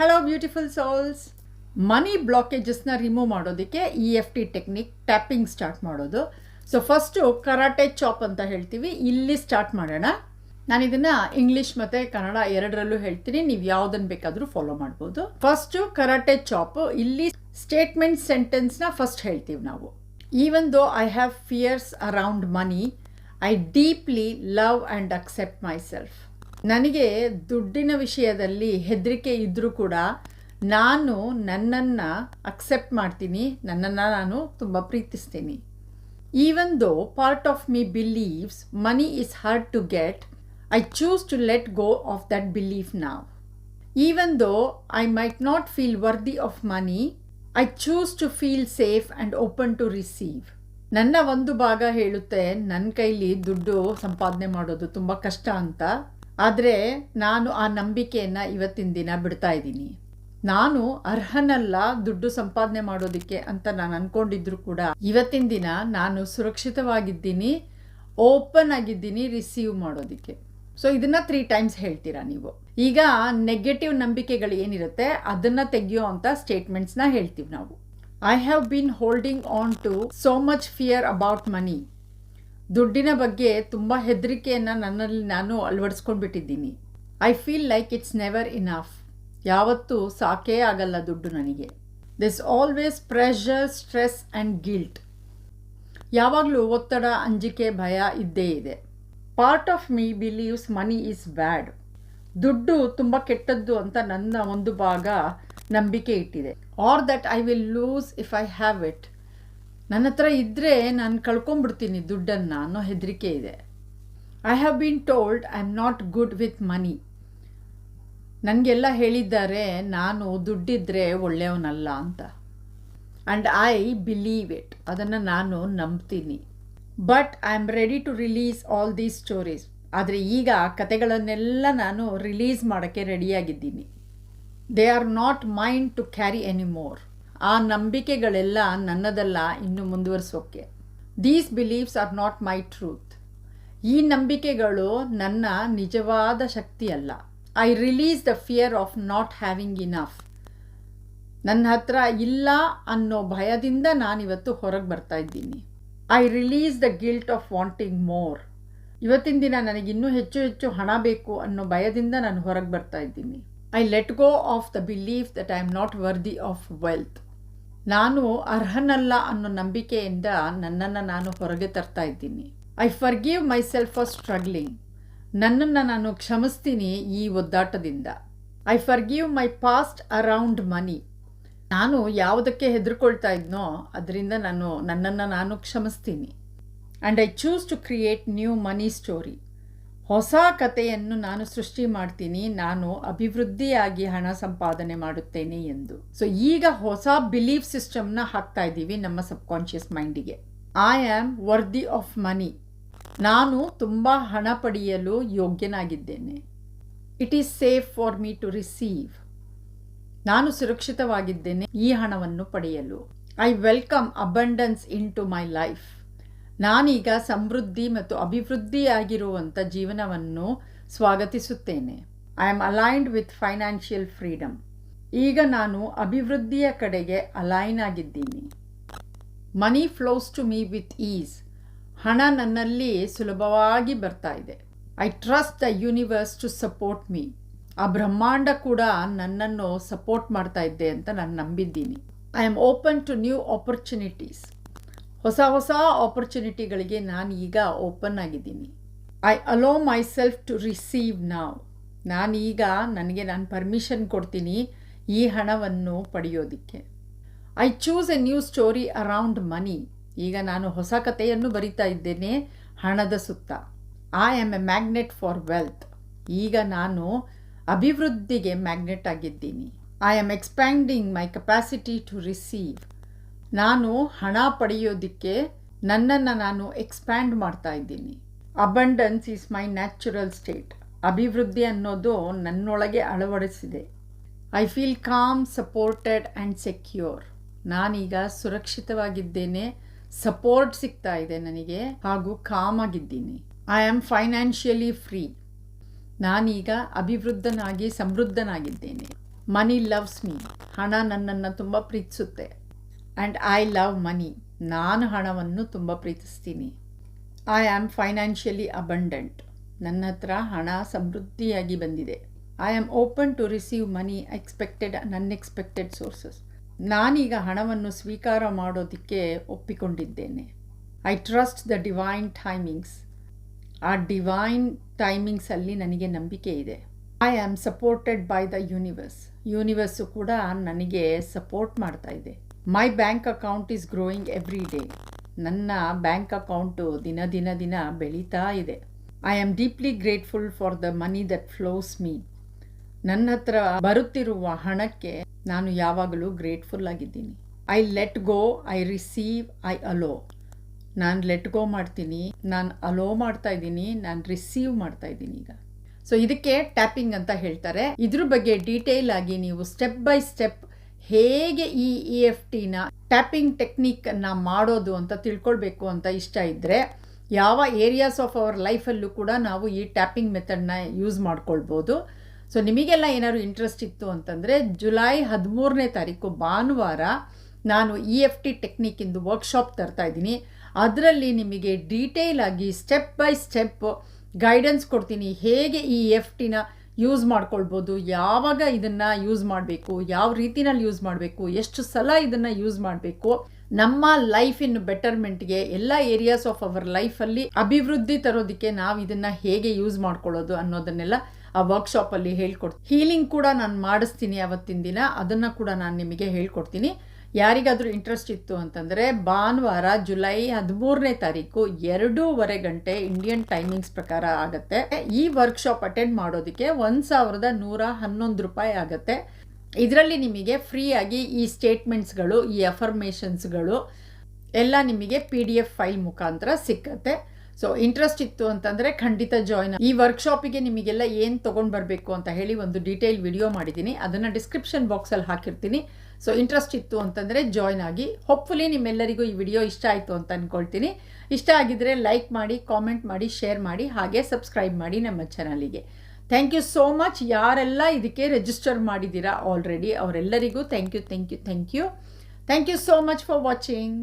Hello beautiful souls money ಬ್ಲಾಕೇಜಸ್ನ remove ಮಾಡೋದಕ್ಕೆ E F T technique tapping start ಮಾಡೋದು. So first karate chop ಅಂತ ಹೇಳ್ತೀವಿ. ಇಲ್ಲಿ ಸ್ಟಾರ್ಟ್ ಮಾಡೋಣ. ನಾನು ಇದನ್ನು ಇಂಗ್ಲೀಷ್ ಮತ್ತು ಕನ್ನಡ ಎರಡರಲ್ಲೂ ಹೇಳ್ತೀನಿ. ನೀವು ಯಾವುದನ್ನು ಬೇಕಾದರೂ ಫಾಲೋ ಮಾಡ್ಬೋದು. ಫಸ್ಟು ಕರಾಟೆ ಚಾಪ್ ಇಲ್ಲಿ ಸ್ಟೇಟ್ಮೆಂಟ್ ಸೆಂಟೆನ್ಸ್ನ ಫಸ್ಟ್ ಹೇಳ್ತೀವಿ ನಾವು. Even though I have fears around money I deeply love and accept myself ನನಗೆ ದುಡ್ಡಿನ ವಿಷಯದಲ್ಲಿ ಹೆದರಿಕೆ ಇದ್ದರೂ ಕೂಡ ನಾನು ನನ್ನನ್ನು ಅಕ್ಸೆಪ್ಟ್ ಮಾಡ್ತೀನಿ, ನನ್ನನ್ನು ನಾನು ತುಂಬ ಪ್ರೀತಿಸ್ತೀನಿ. Even though part of me believes money is hard to get I choose to let go of that belief now even though I might not feel worthy of money I choose to feel safe and open to receive ನನ್ನ ಒಂದು ಭಾಗ ಹೇಳುತ್ತೆ ನನ್ನ ಕೈಲಿ ದುಡ್ಡು ಸಂಪಾದನೆ ಮಾಡೋದು ತುಂಬ ಕಷ್ಟ ಅಂತ. ಆದರೆ ನಾನು ಆ ನಂಬಿಕೆಯನ್ನು ಇವತ್ತಿನ ದಿನ ಬಿಡ್ತಾ ಇದ್ದೀನಿ. ನಾನು ಅರ್ಹನಲ್ಲ ದುಡ್ಡು ಸಂಪಾದನೆ ಮಾಡೋದಕ್ಕೆ ಅಂತ ನಾನು ಅಂದ್ಕೊಂಡಿದ್ರು ಕೂಡ ಇವತ್ತಿನ ದಿನ ನಾನು ಸುರಕ್ಷಿತವಾಗಿದ್ದೀನಿ, ಓಪನ್ ಆಗಿದ್ದೀನಿ ರಿಸೀವ್ ಮಾಡೋದಕ್ಕೆ. ಸೊ ಇದನ್ನ ತ್ರೀ ಟೈಮ್ಸ್ ಹೇಳ್ತೀರಾ ನೀವು? ಈಗ ನೆಗೆಟಿವ್ ನಂಬಿಕೆಗಳು ಏನಿರುತ್ತೆ ಅದನ್ನ ತೆಗೆಯೋ ಅಂತ ಸ್ಟೇಟ್ಮೆಂಟ್ಸ್ನ ಹೇಳ್ತೀವಿ ನಾವು. I have been holding on to so much fear about money ದುಡ್ಡಿನ ಬಗ್ಗೆ ತುಂಬ ಹೆದರಿಕೆಯನ್ನು ನನ್ನಲ್ಲಿ ನಾನು ಅಳವಡಿಸ್ಕೊಂಡ್ಬಿಟ್ಟಿದ್ದೀನಿ. I feel like it's never enough ಯಾವತ್ತೂ ಸಾಕೇ ಆಗಲ್ಲ ದುಡ್ಡು ನನಗೆ. This always pressure stress and guilt ಯಾವಾಗಲೂ ಒತ್ತಡ, ಅಂಜಿಕೆ, ಭಯ ಇದ್ದೇ ಇದೆ. Part of me believes money is bad ದುಡ್ಡು ತುಂಬ ಕೆಟ್ಟದ್ದು ಅಂತ ನನ್ನ ಒಂದು ಭಾಗ ನಂಬಿಕೆ ಇಟ್ಟಿದೆ. Or that I will lose if I have it ನನ್ನ ಹತ್ರ ಇದ್ದರೆ ನಾನು ಕಳ್ಕೊಂಬಿಡ್ತೀನಿ ದುಡ್ಡನ್ನು ಅನ್ನೋ ಹೆದರಿಕೆ ಇದೆ. I have been told I am not good with money ನನಗೆಲ್ಲ ಹೇಳಿದ್ದಾರೆ, ನಾನು ದುಡ್ಡಿದ್ರೆ ಒಳ್ಳೆಯವನಲ್ಲ ಅಂತ. ಆ್ಯಂಡ್ ಐ ಬಿಲೀವ್ ಇಟ್ ಅದನ್ನು ನಾನು ನಂಬ್ತೀನಿ. But I am ready to release all these stories ಆದರೆ ಈಗ ಕತೆಗಳನ್ನೆಲ್ಲ ನಾನು ರಿಲೀಸ್ ಮಾಡೋಕ್ಕೆ ರೆಡಿಯಾಗಿದ್ದೀನಿ they are not mine to carry anymore ಆ ನಂಬಿಕೆಗಳೆಲ್ಲ ನನ್ನದಲ್ಲ, ಇನ್ನು ಮುಂದುವರಿಸೋಕ್ಕೆ these beliefs are not my truth ಈ ನಂಬಿಕೆಗಳು ನನ್ನ ನಿಜವಾದ ಶಕ್ತಿ ಅಲ್ಲ I release the fear of not having enough ನನ್ನ ಹತ್ರ ಇಲ್ಲ ಅನ್ನೋ ಭಯದಿಂದ ನಾನಿವತ್ತು ಹೊರಗೆ ಬರ್ತಾ ಇದ್ದೀನಿ. I release the guilt of wanting more ಇವತ್ತಿನ ದಿನ ನನಗೆ ಇನ್ನೂ ಹೆಚ್ಚು ಹೆಚ್ಚು ಹಣ ಬೇಕು ಅನ್ನೋ ಭಯದಿಂದ ನಾನು ಹೊರಗೆ ಬರ್ತಾ ಇದ್ದೀನಿ. I let go of the belief that I am not worthy of wealth ನಾನು ಅರ್ಹನಲ್ಲ ಅನ್ನೋ ನಂಬಿಕೆಯಿಂದ ನನ್ನನ್ನು ನಾನು ಹೊರಗೆ ತರ್ತಾ ಇದ್ದೀನಿ. I forgive myself for struggling ನನ್ನನ್ನು ನಾನು ಕ್ಷಮಿಸ್ತೀನಿ ಈ ಒದ್ದಾಟದಿಂದ. I forgive my past around money ನಾನು ಯಾವುದಕ್ಕೆ ಹೆದರ್ಕೊಳ್ತಾ ಇದ್ನೋ ಅದರಿಂದ ನಾನು ನನ್ನನ್ನು ನಾನು ಕ್ಷಮಿಸ್ತೀನಿ. And I choose to create new money story ಹೊಸ ಕಥೆಯನ್ನು ನಾನು ಸೃಷ್ಟಿ ಮಾಡ್ತೀನಿ, ನಾನು ಅಭಿವೃದ್ಧಿಯಾಗಿ ಹಣ ಸಂಪಾದನೆ ಮಾಡುತ್ತೇನೆ ಎಂದು. ಸೊ ಈಗ ಹೊಸ ಬಿಲೀಫ್ ಸಿಸ್ಟಮ್ನ ಹಾಕ್ತಾ ಇದ್ದೀವಿ ನಮ್ಮ subconscious ಮೈಂಡಿಗೆ I am worthy of money ನಾನು ತುಂಬ ಹಣ ಪಡೆಯಲು ಯೋಗ್ಯನಾಗಿದ್ದೇನೆ. It is safe for me to receive ನಾನು ಸುರಕ್ಷಿತವಾಗಿದ್ದೇನೆ ಈ ಹಣವನ್ನು ಪಡೆಯಲು. I welcome abundance into my life ನಾನೀಗ ಸಮೃದ್ಧಿ ಮತ್ತು ಅಭಿವೃದ್ಧಿಯಾಗಿರುವಂಥ ಜೀವನವನ್ನು ಸ್ವಾಗತಿಸುತ್ತೇನೆ. I am aligned with financial freedom ಈಗ ನಾನು ಅಭಿವೃದ್ಧಿಯ ಕಡೆಗೆ ಅಲೈನ್ ಆಗಿದ್ದೀನಿ. Money flows to me with ease ಹಣ ನನ್ನಲ್ಲಿ ಸುಲಭವಾಗಿ ಬರ್ತಾ ಇದೆ. I trust the universe to support me ಆ ಬ್ರಹ್ಮಾಂಡ ಕೂಡ ನನ್ನನ್ನು ಸಪೋರ್ಟ್ ಮಾಡ್ತಾ ಇದ್ದೆ ಅಂತ ನಾನು ನಂಬಿದ್ದೀನಿ. I am open to new opportunities ಹೊಸ ಹೊಸ ಆಪರ್ಚುನಿಟಿಗಳಿಗೆ ನಾನು ಈಗ ಓಪನ್ ಆಗಿದ್ದೀನಿ. I allow myself to receive now ನಾನೀಗ ನನಗೆ ನಾನು ಪರ್ಮಿಷನ್ ಕೊಡ್ತೀನಿ ಈ ಹಣವನ್ನು ಪಡೆಯೋದಕ್ಕೆ. I choose a new story around money ಈಗ ನಾನು ಹೊಸ ಕಥೆಯನ್ನು ಬರಿತಾ ಇದ್ದೇನೆ, ಹಣದ ಸುತ್ತ. I am a magnet for wealth ಈಗ ನಾನು ಅಭಿವೃದ್ಧಿಗೆ ಮ್ಯಾಗ್ನೆಟ್ ಆಗಿದ್ದೀನಿ. I am expanding my capacity to receive ನಾನು ಹಣ ಪಡೆಯೋದಕ್ಕೆ ನನ್ನನ್ನು ನಾನು ಎಕ್ಸ್ಪ್ಯಾಂಡ್ ಮಾಡ್ತಾ ಇದ್ದೀನಿ. Abundance is my natural state ಅಭಿವೃದ್ಧಿ ಅನ್ನೋದು ನನ್ನೊಳಗೆ ಅಳವಡಿಸಿದೆ. I feel calm supported and secure ನಾನೀಗ ಸುರಕ್ಷಿತವಾಗಿದ್ದೇನೆ ಸಪೋರ್ಟ್ ಸಿಗ್ತಾ ಇದೆ ನನಗೆ ಹಾಗೂ ಕಾಮ್ ಆಗಿದ್ದೀನಿ. ಐ ಆಮ್ ಫೈನಾನ್ಷಿಯಲಿ ಫ್ರೀ ನಾನೀಗ ಅಭಿವೃದ್ಧನಾಗಿ, ಸಮೃದ್ಧನಾಗಿದ್ದೇನೆ. ಮನಿ ಲವ್ಸ್ ಮೀ ಹಣ ನನ್ನನ್ನು ತುಂಬ ಪ್ರೀತಿಸುತ್ತೆ. ಆ್ಯಂಡ್ ಐ ಲವ್ ಮನಿ ನಾನು ಹಣವನ್ನು ತುಂಬ ಪ್ರೀತಿಸ್ತೀನಿ. ಐ ಆಮ್ ಫೈನಾನ್ಷಿಯಲಿ ಅಬಂಡೆಂಟ್ ನನ್ನ ಹತ್ರ ಹಣ ಸಮೃದ್ಧಿಯಾಗಿ ಬಂದಿದೆ. I am open to receive money expected unexpected sources ನಾನೀಗ ಹಣವನ್ನು ಸ್ವೀಕಾರ ಮಾಡೋದಕ್ಕೆ ಒಪ್ಪಿಕೊಂಡಿದ್ದೇನೆ. I trust the divine timings ಆ ಡಿವೈನ್ ಟೈಮಿಂಗ್ಸಲ್ಲಿ ನನಗೆ ನಂಬಿಕೆ ಇದೆ. I am supported by the universe universe ಕೂಡ ನನಗೆ ಸಪೋರ್ಟ್ ಮಾಡ್ತಾ ಇದೆ. My bank account is growing every day ನನ್ನ ಬ್ಯಾಂಕ್ ಅಕೌಂಟು ದಿನ ದಿನ ದಿನ ಬೆಳೀತಾ ಇದೆ. I am deeply grateful for the money that flows me ನನ್ನ ಹತ್ರ ಬರುತ್ತಿರುವ ಹಣಕ್ಕೆ ನಾನು ಯಾವಾಗಲೂ ಗ್ರೇಟ್ಫುಲ್ ಆಗಿದ್ದೀನಿ. I let go I receive I allow ನಾನು ಲೆಟ್ ಗೋ ಮಾಡ್ತೀನಿ, ನಾನು ಅಲೋ ಮಾಡ್ತಾ ಇದ್ದೀನಿ, ನಾನು ರಿಸೀವ್ ಮಾಡ್ತಾ ಇದ್ದೀನಿ ಈಗ. ಸೊ ಇದಕ್ಕೆ ಟ್ಯಾಪಿಂಗ್ ಅಂತ ಹೇಳ್ತಾರೆ. ಇದ್ರ ಬಗ್ಗೆ ಡೀಟೇಲ್ ಆಗಿ ನೀವು ಸ್ಟೆಪ್ ಬೈ ಸ್ಟೆಪ್ ಹೇಗೆ ಈ ಇ ಎಫ್ ಟಿನ ಟ್ಯಾಪಿಂಗ್ ಟೆಕ್ನಿಕ್ಕನ್ನು ಮಾಡೋದು ಅಂತ ತಿಳ್ಕೊಳ್ಬೇಕು ಅಂತ ಇಷ್ಟ ಇದ್ದರೆ ಯಾವ ಏರಿಯಾಸ್ ಆಫ್ ಅವರ್ ಲೈಫಲ್ಲೂ ಕೂಡ ನಾವು ಈ ಟ್ಯಾಪಿಂಗ್ ಮೆಥಡ್ನ ಯೂಸ್ ಮಾಡ್ಕೊಳ್ಬೋದು. ಸೊ ನಿಮಗೆಲ್ಲ ಏನಾದ್ರು ಇಂಟ್ರೆಸ್ಟ್ ಇತ್ತು ಅಂತಂದರೆ ಜುಲೈ ಹದಿಮೂರನೇ ತಾರೀಕು ಭಾನುವಾರ ನಾನು ಇ ಎಫ್ ಟಿ ಟೆಕ್ನಿಕ್ಕಿಂದು ವರ್ಕ್ಶಾಪ್ ತರ್ತಾ ಇದ್ದೀನಿ. ಅದರಲ್ಲಿ ನಿಮಗೆ ಡೀಟೇಲ್ ಆಗಿ ಸ್ಟೆಪ್ ಬೈ ಸ್ಟೆಪ್ ಗೈಡೆನ್ಸ್ ಕೊಡ್ತೀನಿ. ಹೇಗೆ ಈ ಎಫ್ ಟಿನ ಯೂಸ್ ಮಾಡ್ಕೊಳ್ಬೋದು, ಯಾವಾಗ ಇದನ್ನು ಯೂಸ್ ಮಾಡಬೇಕು, ಯಾವ ರೀತಿನಲ್ಲಿ ಯೂಸ್ ಮಾಡಬೇಕು, ಎಷ್ಟು ಸಲ ಇದನ್ನು ಯೂಸ್ ಮಾಡಬೇಕು, ನಮ್ಮ ಲೈಫ್ ಇನ್ ಬೆಟರ್ಮೆಂಟ್ಗೆ ಎಲ್ಲ ಏರಿಯಾಸ್ ಆಫ್ ಅವರ್ ಲೈಫಲ್ಲಿ ಅಭಿವೃದ್ಧಿ ತರೋದಕ್ಕೆ ನಾವು ಇದನ್ನು ಹೇಗೆ ಯೂಸ್ ಮಾಡ್ಕೊಳ್ಳೋದು ಅನ್ನೋದನ್ನೆಲ್ಲ ಆ ವರ್ಕ್ಶಾಪಲ್ಲಿ ಹೇಳ್ಕೊಡ್ತೀನಿ. ಹೀಲಿಂಗ್ ಕೂಡ ನಾನು ಮಾಡಿಸ್ತೀನಿ ಅವತ್ತಿನ ದಿನ, ಅದನ್ನು ಕೂಡ ನಾನು ನಿಮಗೆ ಹೇಳ್ಕೊಡ್ತೀನಿ. ಯಾರಿಗಾದರೂ ಇಂಟ್ರೆಸ್ಟ್ ಇತ್ತು ಅಂತಂದರೆ ಭಾನುವಾರ ಜುಲೈ ಹದಿಮೂರನೇ ತಾರೀಕು ಎರಡೂವರೆ ಗಂಟೆ ಇಂಡಿಯನ್ ಟೈಮಿಂಗ್ಸ್ ಪ್ರಕಾರ ಆಗುತ್ತೆ. ಈ ವರ್ಕ್ಶಾಪ್ ಅಟೆಂಡ್ ಮಾಡೋದಕ್ಕೆ ಒಂದು ಸಾವಿರದ ನೂರ ಹನ್ನೊಂದು ರೂಪಾಯಿ ಆಗುತ್ತೆ. ಇದರಲ್ಲಿ ನಿಮಗೆ ಫ್ರೀಯಾಗಿ ಈ ಸ್ಟೇಟ್ಮೆಂಟ್ಸ್ಗಳು ಈ ಅಫರ್ಮೇಷನ್ಸ್ಗಳು ಎಲ್ಲ ನಿಮಗೆ ಪಿ ಡಿ ಎಫ್ ಫೈಲ್ ಮುಖಾಂತರ ಸಿಕ್ಕತ್ತೆ. ಸೊ ಇಂಟ್ರೆಸ್ಟ್ ಇತ್ತು ಅಂತಂದರೆ ಖಂಡಿತ ಜಾಯ್ನ್ ಈ ವರ್ಕ್ಶಾಪಿಗೆ ನಿಮಗೆಲ್ಲ ಏನು ತೊಗೊಂಡು ಬರಬೇಕು ಅಂತ ಹೇಳಿ ಒಂದು ಡೀಟೇಲ್ ವಿಡಿಯೋ ಮಾಡಿದ್ದೀನಿ. ಅದನ್ನು ಡಿಸ್ಕ್ರಿಪ್ಷನ್ ಬಾಕ್ಸಲ್ಲಿ ಹಾಕಿರ್ತೀನಿ. ಸೊ ಇಂಟ್ರೆಸ್ಟ್ ಇತ್ತು ಅಂತಂದರೆ ಜಾಯ್ನ್ ಆಗಿ. ಹೋಪ್ಫುಲಿ ನಿಮ್ಮೆಲ್ಲರಿಗೂ ಈ ವಿಡಿಯೋ ಇಷ್ಟ ಆಯಿತು ಅಂತ ಅಂದ್ಕೊಳ್ತೀನಿ ಇಷ್ಟ ಆಗಿದ್ದರೆ ಲೈಕ್ ಮಾಡಿ ಕಾಮೆಂಟ್ ಮಾಡಿ ಶೇರ್ ಮಾಡಿ, ಹಾಗೆ ಸಬ್ಸ್ಕ್ರೈಬ್ ಮಾಡಿ ನಮ್ಮ ಚಾನಲಿಗೆ ಥ್ಯಾಂಕ್ ಯು ಸೋ ಮಚ್ ಯಾರೆಲ್ಲ ಇದಕ್ಕೆ ರಿಜಿಸ್ಟರ್ ಮಾಡಿದ್ದೀರಾ ಆಲ್ರೆಡಿ ಅವರೆಲ್ಲರಿಗೂ thank you thank you thank you thank you so much for watching